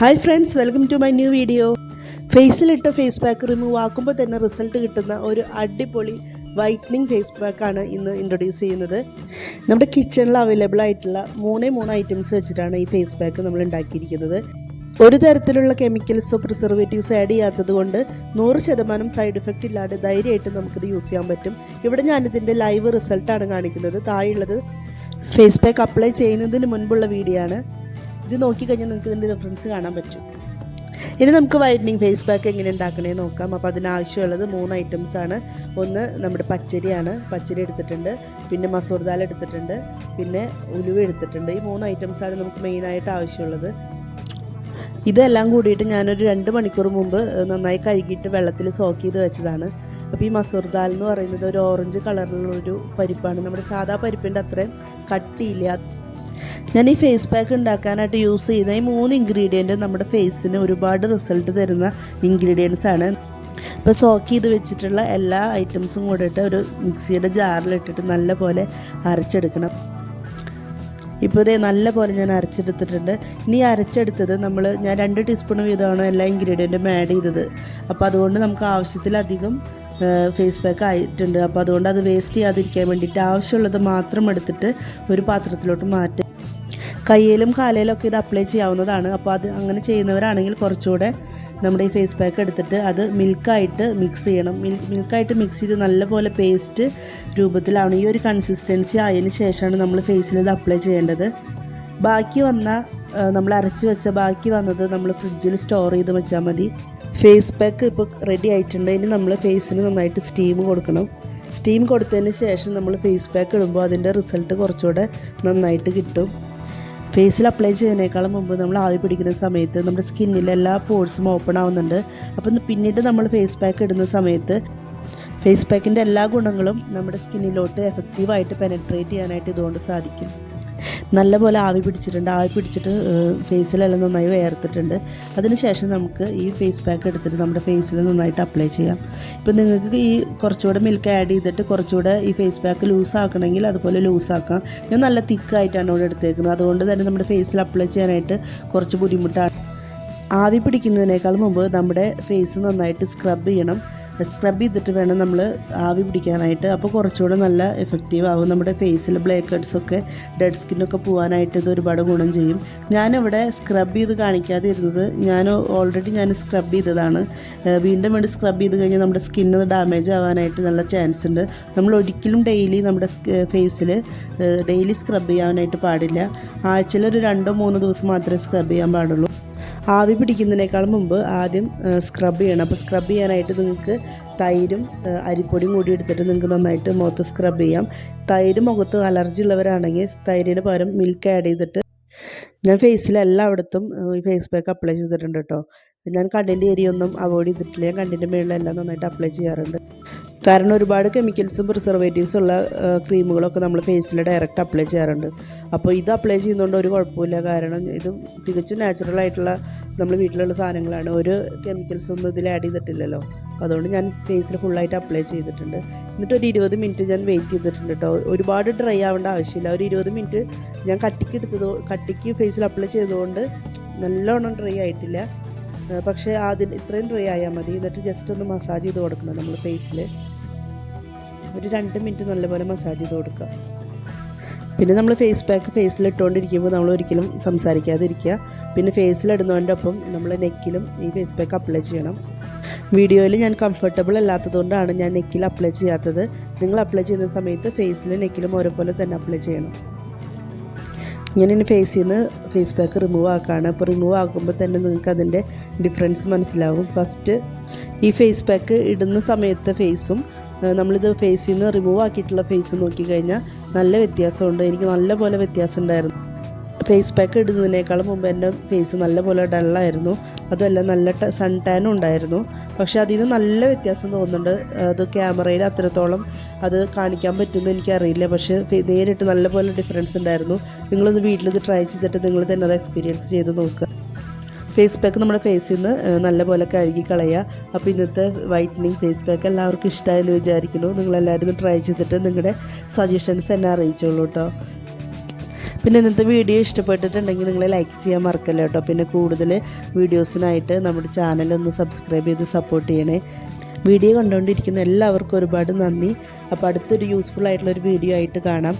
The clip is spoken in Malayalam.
Hi friends welcome to my new video ഫേസിലിട്ട face pack remove ആക്കുമ്പോൾ തന്നെ റിസൾട്ട് കിട്ടുന്ന ഒരു അടിപൊളി വൈറ്റനിങ് ഫേസ് പാക്കാണ് ഇന്ന് ഇൻട്രൊഡ്യൂസ് ചെയ്യുന്നത്. നമ്മുടെ കിച്ചണിൽ അവൈലബിൾ ആയിട്ടുള്ള മൂന്നേ മൂന്ന് ഐറ്റംസ് വെച്ചിട്ടാണ് ഈ ഫേസ് പാക്ക് നമ്മൾ ഉണ്ടാക്കിയിരിക്കുന്നത്. ഒരു തരത്തിലുള്ള കെമിക്കൽസോ പ്രിസർവേറ്റീവ്സോ ആഡ് ചെയ്യാത്തത് കൊണ്ട് നൂറ് ശതമാനം സൈഡ് എഫക്റ്റ് ഇല്ലാതെ ധൈര്യമായിട്ട് നമുക്കിത് യൂസ് ചെയ്യാൻ പറ്റും. ഇവിടെ ഞാനിതിന്റെ ലൈവ് റിസൾട്ടാണ് കാണിക്കുന്നത്. താഴെയുള്ളത് ഫേസ് പാക്ക് അപ്ലൈ ചെയ്യുന്നതിന് മുൻപുള്ള വീഡിയോ ആണ്. ഇത് നോക്കിക്കഴിഞ്ഞാൽ നിങ്ങൾക്ക് ഇതിന്റെ ഡിഫറൻസ് കാണാൻ പറ്റും. ഇനി നമുക്ക് വൈറ്റനിങ് ഫേസ് പാക്ക് എങ്ങനെ ഉണ്ടാക്കണേ നോക്കാം. അപ്പോൾ അതിനാവശ്യമുള്ളത് മൂന്ന് ഐറ്റംസ് ആണ്. ഒന്ന് നമ്മുടെ പച്ചരിയാണ്. പച്ചരി എടുത്തിട്ടുണ്ട്. പിന്നെ മസൂർ ദാൽ എടുത്തിട്ടുണ്ട്. പിന്നെ ഉലുവ എടുത്തിട്ടുണ്ട്. ഈ മൂന്ന് ഐറ്റംസ് ആണ് നമുക്ക് മെയിനായിട്ട് ആവശ്യമുള്ളത്. ഇതെല്ലാം കൂടിയിട്ട് ഞാനൊരു രണ്ട് മണിക്കൂർ മുമ്പ് നന്നായി കഴുകിയിട്ട് വെള്ളത്തിൽ സോക്ക് ചെയ്ത് വെച്ചതാണ്. അപ്പോൾ ഈ മസൂർ ദാൽ എന്ന് പറയുന്നത് ഒരു ഓറഞ്ച് കളറിലുള്ളൊരു പരിപ്പാണ്. നമ്മുടെ സാധാ പരിപ്പിന്റെ അത്രയും കട്ടിയില്ല. ഞാൻ ഈ ഫേസ് പാക്ക് ഉണ്ടാക്കാനായിട്ട് യൂസ് ചെയ്യുന്ന ഈ മൂന്ന് ഇൻഗ്രീഡിയന്റ് നമ്മുടെ ഫേസിന് ഒരുപാട് റിസൾട്ട് തരുന്ന ഇൻഗ്രീഡിയൻസ് ആണ്. ഇപ്പോൾ സോക്ക് ചെയ്ത് വെച്ചിട്ടുള്ള എല്ലാ ഐറ്റംസും കൂടെ ഇട്ട് ഒരു മിക്സിയുടെ ജാറിലിട്ടിട്ട് നല്ല പോലെ അരച്ചെടുക്കണം. ഇപ്പോൾ ഇതേ നല്ല പോലെ ഞാൻ അരച്ചെടുത്തിട്ടുണ്ട്. ഇനി അരച്ചെടുത്തത് നമ്മൾ ഞാൻ രണ്ട് ടീസ്പൂൺ വീതമാണ് എല്ലാ ഇൻഗ്രീഡിയന്റും ആഡ് ചെയ്തത്. അപ്പോൾ അതുകൊണ്ട് നമുക്ക് ആവശ്യത്തിലധികം ഫേസ് പാക്ക് ആയിട്ടുണ്ട്. അപ്പോൾ അതുകൊണ്ട് അത് വേസ്റ്റ് ചെയ്യാതിരിക്കാൻ വേണ്ടിയിട്ട് ആവശ്യമുള്ളത് മാത്രം എടുത്തിട്ട് ഒരു പാത്രത്തിലോട്ട് മാറ്റി കയ്യിലും കാലയിലും ഒക്കെ ഇത് അപ്ലൈ ചെയ്യാവുന്നതാണ്. അപ്പോൾ അത് അങ്ങനെ ചെയ്യുന്നവരാണെങ്കിൽ കുറച്ചുകൂടെ നമ്മുടെ ഈ ഫേസ് പാക്ക് എടുത്തിട്ട് അത് മിൽക്കായിട്ട് മിക്സ് ചെയ്യണം. മിൽക്ക് മിൽക്കായിട്ട് മിക്സ് ചെയ്ത് നല്ലപോലെ പേസ്റ്റ് രൂപത്തിലാണ് ഈ ഒരു കൺസിസ്റ്റൻസി ആയതിനു ശേഷമാണ് നമ്മൾ ഫേസിൽ ഇത് അപ്ലൈ ചെയ്യേണ്ടത്. ബാക്കി വന്ന നമ്മൾ അരച്ച് വെച്ച ബാക്കി വന്നത് നമ്മൾ ഫ്രിഡ്ജിൽ സ്റ്റോർ ചെയ്ത് വെച്ചാൽ മതി. ഫേസ് പാക്ക് ഇപ്പോൾ റെഡി ആയിട്ടുണ്ട്. ഇനി നമ്മൾ ഫേസിന് നന്നായിട്ട് സ്റ്റീം കൊടുക്കണം. സ്റ്റീം കൊടുത്തതിന് ശേഷം നമ്മൾ ഫേസ് പാക്ക് ഇടുമ്പോൾ അതിന്റെ റിസൾട്ട് കുറച്ചുകൂടെ നന്നായിട്ട് കിട്ടും. ഫേസിൽ അപ്ലൈ ചെയ്യുന്നതിനേക്കാളും മുമ്പ് നമ്മൾ ആവി പിടിക്കുന്ന സമയത്ത് നമ്മുടെ സ്കിന്നിൽ എല്ലാ പോഴ്സും ഓപ്പൺ ആവുന്നുണ്ട്. അപ്പം പിന്നീട് നമ്മൾ ഫേസ് പാക്ക് ഇടുന്ന സമയത്ത് ഫേസ് പാക്കിന്റെ എല്ലാ ഗുണങ്ങളും നമ്മുടെ സ്കിന്നിലോട്ട് എഫക്റ്റീവായിട്ട് പെനട്രേറ്റ് ചെയ്യാനായിട്ട് ഇതുകൊണ്ട് സാധിക്കും. നല്ലപോലെ ആവി പിടിച്ചിട്ടുണ്ട്. ആവി പിടിച്ചിട്ട് ഫേസിലെല്ലാം നന്നായി വേർത്തിട്ടുണ്ട്. അതിനുശേഷം നമുക്ക് ഈ ഫേസ് പാക്ക് എടുത്തിട്ട് നമ്മുടെ ഫേസിൽ നന്നായിട്ട് അപ്ലൈ ചെയ്യാം. ഇപ്പം നിങ്ങൾക്ക് ഈ കുറച്ചുകൂടെ മിൽക്ക് ആഡ് ചെയ്തിട്ട് കുറച്ചുകൂടെ ഈ ഫേസ് പാക്ക് ലൂസ് ആക്കണമെങ്കിൽ അതുപോലെ ലൂസ് ആക്കാം. ഞാൻ നല്ല തിക്കായിട്ടാണ് ഇവിടെ എടുത്തേക്കുന്നത്. അതുകൊണ്ട് തന്നെ നമ്മുടെ ഫേസിൽ അപ്ലൈ ചെയ്യാനായിട്ട് കുറച്ച് ബുദ്ധിമുട്ടാണ്. ആവി പിടിക്കുന്നതിനേക്കാൾ മുമ്പ് നമ്മുടെ ഫേസ് നന്നായിട്ട് സ്ക്രബ് ചെയ്യണം. സ്ക്രബ് ചെയ്തിട്ട് വേണം നമ്മൾ ആവി പിടിക്കാനായിട്ട്. അപ്പോൾ കുറച്ചുകൂടെ നല്ല എഫക്റ്റീവ് ആകും നമ്മുടെ ഫേസിൽ ബ്ലേക്ക് ഹെഡ്സൊക്കെ ഡെഡ് സ്കിന്നൊക്കെ പോകാനായിട്ട് ഇത് ഒരുപാട് ഗുണം ചെയ്യും. ഞാനിവിടെ സ്ക്രബ് ചെയ്ത് കാണിക്കാതെ ഇരുന്നത് ഞാൻ ഓൾറെഡി ഞാൻ സ്ക്രബ് ചെയ്തതാണ്. വീണ്ടും വേണ്ടി സ്ക്രബ് ചെയ്ത് കഴിഞ്ഞാൽ നമ്മുടെ സ്കിന്ന് ഡാമേജ് ആവാനായിട്ട് നല്ല ചാൻസ് ഉണ്ട്. നമ്മൾ ഒരിക്കലും ഡെയിലി നമ്മുടെ ഫേസിൽ ഡെയിലി സ്ക്രബ് ചെയ്യാനായിട്ട് പാടില്ല. ആഴ്ചയിൽ ഒരു രണ്ടോ മൂന്നോ ദിവസം മാത്രമേ സ്ക്രബ് ചെയ്യാൻ പാടുള്ളൂ. ആവി പിടിക്കുന്നതിനേക്കാൾ മുമ്പ് ആദ്യം സ്ക്രബ് ചെയ്യണം. അപ്പോൾ സ്ക്രബ് ചെയ്യാനായിട്ട് നിങ്ങൾക്ക് തൈരും അരിപ്പൊടിയും കൂടി എടുത്തിട്ട് നിങ്ങൾക്ക് നന്നായിട്ട് മുഖത്ത് സ്ക്രബ് ചെയ്യാം. തൈര് മുഖത്ത് അലർജി ഉള്ളവരാണെങ്കിൽ തൈരിന് പകരം മിൽക്ക് ആഡ് ചെയ്തിട്ട് ഞാൻ ഫേസിൽ എല്ലായിടത്തും ഈ ഫേസ് പാക്ക് അപ്ലൈ ചെയ്തിട്ടുണ്ട് കേട്ടോ. ഞാൻ കണ്ണിന്റെ ഏരിയ ഒന്നും അവോയ്ഡ് ചെയ്തിട്ടില്ല. ഞാൻ കണ്ണിന്റെ മേളിലെല്ലാം നന്നായിട്ട് അപ്ലൈ ചെയ്യാറുണ്ട്. കാരണം ഒരുപാട് കെമിക്കൽസും പ്രിസർവേറ്റീവ്സും ഉള്ള ക്രീമുകളൊക്കെ നമ്മൾ ഫേസിൽ ഡയറക്റ്റ് അപ്ലൈ ചെയ്യാറുണ്ട്. അപ്പോൾ ഇത് അപ്ലൈ ചെയ്യുന്നതുകൊണ്ട് ഒരു കുഴപ്പമില്ല കാരണം ഇത് തികച്ചും നാച്ചുറൽ ആയിട്ടുള്ള നമ്മൾ വീട്ടിലുള്ള സാധനങ്ങളാണ്. ഒരു കെമിക്കൽസ് ഒന്നും ഇതിൽ ആഡ് ചെയ്തിട്ടില്ലല്ലോ. അതുകൊണ്ട് ഞാൻ ഫേസിൽ ഫുള്ളായിട്ട് അപ്ലൈ ചെയ്തിട്ടുണ്ട്. എന്നിട്ട് ഒരു ഇരുപത് മിനിറ്റ് ഞാൻ വെയിറ്റ് ചെയ്തിട്ടുണ്ട് കേട്ടോ ഒരുപാട് ഡ്രൈ ആവേണ്ട ആവശ്യമില്ല. ഒരു ഇരുപത് മിനിറ്റ് ഞാൻ കട്ടിക്ക് എടുത്തത് കട്ടിക്ക് ഫേസിൽ അപ്ലൈ ചെയ്തതുകൊണ്ട് നല്ലോണം ഡ്രൈ ആയിട്ടില്ല. പക്ഷേ ആദ്യം ഇത്രയും ഡ്രൈ ആയാൽ മതി. എന്നിട്ട് ജസ്റ്റ് ഒന്ന് മസാജ് ചെയ്ത് കൊടുക്കണം നമ്മൾ ഫേസിൽ ഒരു രണ്ട് മിനിറ്റ് നല്ലപോലെ മസാജ് ചെയ്ത് കൊടുക്കുക. പിന്നെ നമ്മൾ ഫേസ് പാക്ക് ഫേസിൽ ഇട്ടുകൊണ്ടിരിക്കുമ്പോൾ നമ്മൾ ഒരിക്കലും സംസാരിക്കാതിരിക്കുക. പിന്നെ ഫേസിലിടുന്നതിന്റെ ഒപ്പം നമ്മൾ നെക്കിലും ഈ ഫേസ് പാക്ക് അപ്ലൈ ചെയ്യണം. വീഡിയോയിൽ ഞാൻ കംഫർട്ടബിൾ അല്ലാത്തതുകൊണ്ടാണ് ഞാൻ നെക്കിൽ അപ്ലൈ ചെയ്യാത്തത്. നിങ്ങൾ അപ്ലൈ ചെയ്യുന്ന സമയത്ത് ഫേസിലും നെക്കിലും ഒരേപോലെ തന്നെ അപ്ലൈ ചെയ്യണം. ഞാൻ ഇനി ഫേസിൽ നിന്ന് ഫേസ് പാക്ക് റിമൂവ് ആക്കുകയാണ് അപ്പോൾ റിമൂവ് ആക്കുമ്പോൾ തന്നെ നിങ്ങൾക്ക് അതിന്റെ ഡിഫറൻസ് മനസ്സിലാവും. ഫസ്റ്റ് ഈ ഫേസ് പാക്ക് ഇടുന്ന സമയത്ത് ഫേസും നമ്മളിത് ഫേസിൽ നിന്ന് റിമൂവ് ആക്കിയിട്ടുള്ള ഫേസ് നോക്കിക്കഴിഞ്ഞാൽ നല്ല വ്യത്യാസമുണ്ട്. എനിക്ക് നല്ല പോലെ വ്യത്യാസം ഉണ്ടായിരുന്നു. ഫേസ് പാക്ക് ഇടുന്നതിനേക്കാളും മുമ്പ് എന്റെ ഫേസ് നല്ലപോലെ ഡള്ളായിരുന്നു അതുമല്ല നല്ല സൺ ടാനും ഉണ്ടായിരുന്നു. പക്ഷേ അതിൽ നിന്ന് നല്ല വ്യത്യാസം തോന്നുന്നുണ്ട്. അത് ക്യാമറയിൽ അത്രത്തോളം അത് കാണിക്കാൻ പറ്റുമെന്ന് എനിക്കറിയില്ല. പക്ഷേ നേരിട്ട് നല്ല പോലെ ഡിഫറൻസ് ഉണ്ടായിരുന്നു. നിങ്ങളൊന്ന് വീട്ടിലിത് ട്രൈ ചെയ്തിട്ട് നിങ്ങൾ തന്നെ അത് എക്സ്പീരിയൻസ് ചെയ്ത് നോക്കുക. ഫേസ് പാക്ക് നമ്മുടെ ഫേസിൽ നിന്ന് നല്ലപോലെ കഴുകി കളയുക. അപ്പോൾ ഇന്നത്തെ വൈറ്റനിങ് ഫേസ് പാക്ക് എല്ലാവർക്കും ഇഷ്ടമായെന്ന് വിചാരിക്കുന്നു. നിങ്ങളെല്ലാവരും ട്രൈ ചെയ്തിട്ട് നിങ്ങളുടെ സജഷൻസ് എന്നെ അറിയിച്ചോളൂ കേട്ടോ പിന്നെ ഇന്നത്തെ വീഡിയോ ഇഷ്ടപ്പെട്ടിട്ടുണ്ടെങ്കിൽ നിങ്ങൾ ലൈക്ക് ചെയ്യാൻ മറക്കല്ല കേട്ടോ. പിന്നെ കൂടുതൽ വീഡിയോസിനായിട്ട് നമ്മുടെ ചാനലൊന്ന് സബ്സ്ക്രൈബ് ചെയ്ത് സപ്പോർട്ട് ചെയ്യണേ. വീഡിയോ കണ്ടുകൊണ്ടിരിക്കുന്ന എല്ലാവർക്കും ഒരുപാട് നന്ദി. അപ്പോൾ അടുത്തൊരു യൂസ്ഫുൾ ആയിട്ടുള്ള ഒരു വീഡിയോ ആയിട്ട് കാണാം.